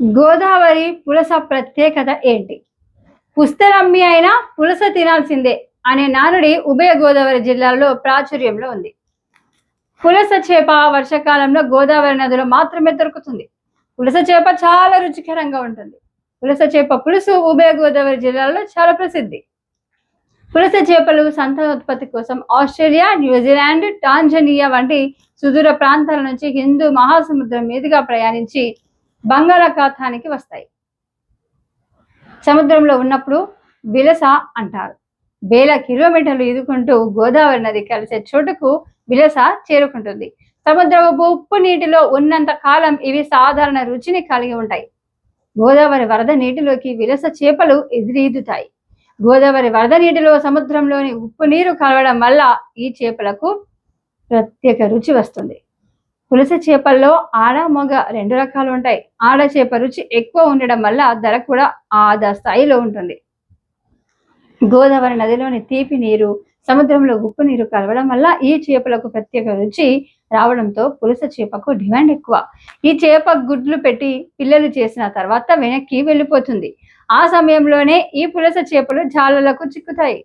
గోదావరి పులస ప్రత్యేకత ఏంటి? పుస్తరమ్మి అయినా పులస తినాల్సిందే అనే నానుడి ఉభయ గోదావరి జిల్లాల్లో ప్రాచుర్యంలో ఉంది. పులస చేప వర్షాకాలంలో గోదావరి నదిలో మాత్రమే దొరుకుతుంది. పులస చేప చాలా రుచికరంగా ఉంటుంది. పులస చేప పులుసు ఉభయ గోదావరి జిల్లాలో చాలా ప్రసిద్ధి. పులస చేపలు సంతానోత్పత్తి కోసం ఆస్ట్రేలియా న్యూజిలాండ్ టాంజనియా వంటి సుదూర ప్రాంతాల నుంచి హిందూ మహాసముద్రం మీదుగా ప్రయాణించి బంగాళాఖాతానికి వస్తాయి. సముద్రంలో ఉన్నప్పుడు విలస అంటారు. వేల కిలోమీటర్లు ఈదుకుంటూ గోదావరి నది కలిసే చోటుకు విలస చేరుకుంటుంది. సముద్రపు ఉప్పు నీటిలో ఉన్నంత కాలం ఇవి సాధారణ రుచిని కలిగి ఉంటాయి. గోదావరి వరద నీటిలోకి విలస చేపలు ఎదురీదుతాయి గోదావరి వరద నీటిలో సముద్రంలోని ఉప్పు నీరు కలవడం వల్ల ఈ చేపలకు ప్రత్యేక రుచి వస్తుంది. పులస చేపల్లో ఆడ మగ రెండు రకాలు ఉంటాయి. ఆడ చేప రుచి ఎక్కువ ఉండడం వల్ల ధర కూడా ఆదా స్థాయిలో ఉంటుంది. గోదావరి నదిలోని తీపి నీరు సముద్రంలో ఉప్పు నీరు కలవడం వల్ల ఈ చేపలకు ప్రత్యేక రుచి రావడంతో పులస చేపకు డిమాండ్ ఎక్కువ. ఈ చేప గుడ్లు పెట్టి పిల్లలు చేసిన తర్వాత వెనక్కి వెళ్ళిపోతుంది. ఆ సమయంలోనే ఈ పులస చేపలు జాలలకు చిక్కుతాయి.